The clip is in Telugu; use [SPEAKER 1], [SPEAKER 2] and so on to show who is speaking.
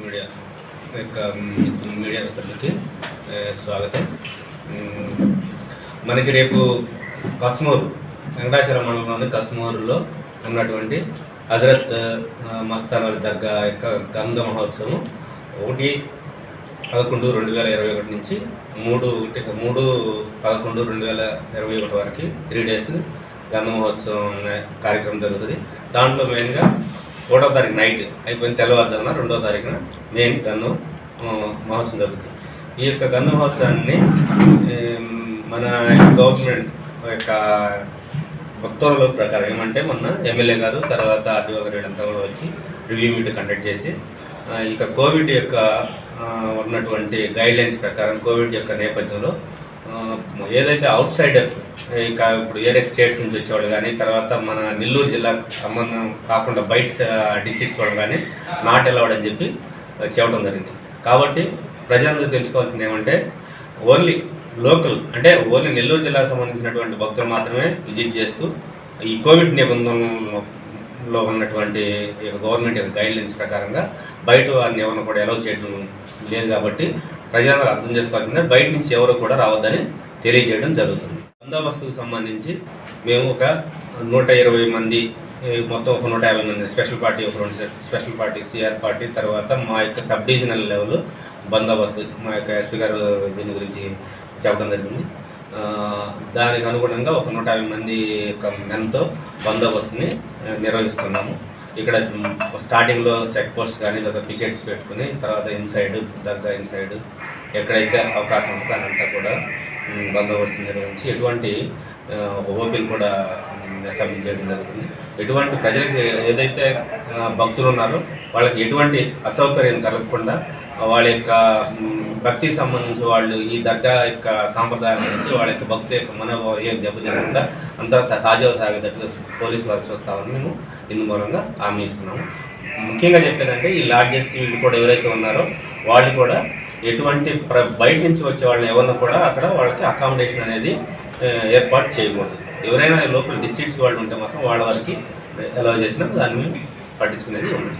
[SPEAKER 1] మీడియా. యొక్క మీడియా మిత్రులకి స్వాగతం. మనకి రేపు కస్మూరు వెంకటాచలం మండలంలోని కస్మూరులో ఉన్నటువంటి హజరత్ మస్తాన్ వారి దర్గా యొక్క గంధ మహోత్సవం. ఒకటి పదకొండు రెండు వేల ఇరవై ఒకటి నుంచి మూడు ఒకటి మూడు పదకొండు రెండు వేల ఇరవై ఒకటి వరకు త్రీ డేస్ గంధ మహోత్సవం అనే కార్యక్రమం జరుగుతుంది. దాంట్లో మెయిన్గా ఒకటో తారీఖు నైట్ అయిపోయిన తెల్లవారుజామున రెండో తారీఖున మెయిన్ గన్ను మహోత్సవం జరుగుతుంది. ఈ యొక్క గంధ మహోత్సవాన్ని మన గవర్నమెంట్ యొక్క భక్తుల ప్రకారం ఏమంటే మొన్న ఎమ్మెల్యే గారు తర్వాత ఆర్డీఓ గారు వీళ్ళంతా కూడా వచ్చి రివ్యూ మీట్ కండక్ట్ చేసి ఇక కోవిడ్ యొక్క ఉన్నటువంటి గైడ్లైన్స్ ప్రకారం కోవిడ్ యొక్క నేపథ్యంలో ఏదైతే అవుట్ సైడర్స్ ఇప్పుడు వేరే స్టేట్స్ నుంచి వచ్చేవాళ్ళు కానీ తర్వాత మన నెల్లూరు జిల్లాకు సంబంధం కాకుండా బయట డిస్ట్రిక్ట్స్ వాళ్ళు కానీ నాట్ అలౌడ్ అని చెప్పి చెప్పడం జరిగింది. కాబట్టి ప్రజలందరూ తెలుసుకోవాల్సింది ఏమంటే ఓన్లీ లోకల్ అంటే ఓన్లీ నెల్లూరు జిల్లాకు సంబంధించినటువంటి భక్తులు మాత్రమే విజిట్ చేస్తూ ఈ కోవిడ్ నిబంధనలు లో ఉన్నటువంటి గవర్నమెంట్ యొక్క గైడ్ లైన్స్ ప్రకారంగా బయట వారిని ఎవరిని కూడా అలౌ చేయడం లేదు కాబట్టి ప్రజలందరూ అర్థం చేసుకోవాల్సిందే బయట నుంచి ఎవరు కూడా రావద్దని తెలియజేయడం జరుగుతుంది. బందోబస్తుకు సంబంధించి మేము ఒక నూట ఇరవై మంది మొత్తం ఒక నూట యాభై మంది స్పెషల్ పార్టీ ఒక రెండు స్పెషల్ పార్టీ సిఆర్ పార్టీ తర్వాత మా యొక్క సబ్ డివిజనల్ లెవెల్ బందోబస్తు మా యొక్క ఎస్పీ గారు దీని గురించి చెప్పడం జరిగింది. దానికి అనుగుణంగా ఒక నూట యాభై మంది యొక్క మెన్తో బందోబస్తుని నిర్వహిస్తున్నాము. ఇక్కడ స్టార్టింగ్లో చెక్ పోస్ట్ కానీ లేదా పికెట్స్ పెట్టుకుని తర్వాత ఇన్సైడ్ దగ్గర ఇన్సైడ్ ఎక్కడైతే అవకాశం ఉంటుందో అదంతా కూడా బందోబస్తు నిర్వహించి ఎటువంటి ఓపీలు కూడా ఎస్టాబ్లిష్ చేయడం జరుగుతుంది. ఎటువంటి ప్రజలకు ఏదైతే భక్తులు ఉన్నారో వాళ్ళకి ఎటువంటి అసౌకర్యం కలగకుండా వాళ్ళ యొక్క భక్తికి సంబంధించి వాళ్ళు ఈ దర్గా యొక్క సాంప్రదాయం నుంచి వాళ్ళ యొక్క భక్తి యొక్క మనోభావం ఏం దెబ్బతినకుండా అంతా తాజా సాగేటట్టుగా పోలీసు వారు చూస్తామని మేము ఇందు మూలంగా హామీ ఇస్తున్నాము. ముఖ్యంగా చెప్పానంటే ఈ లాడ్జెస్ వీళ్ళు కూడా ఎవరైతే ఉన్నారో వాళ్ళు కూడా ఎటువంటి ప్ర బయట నుంచి వచ్చే వాళ్ళని ఎవరిని కూడా అక్కడ వాళ్ళకి అకామిడేషన్ అనేది ఏర్పాటు చేయకూడదు. ఎవరైనా లోపల డిస్ట్రిక్ట్స్ వాళ్ళు ఉంటే మాత్రం వాళ్ళ వారికి అలౌ చేసినా దాన్ని పట్టించుకునేది ఉండదు.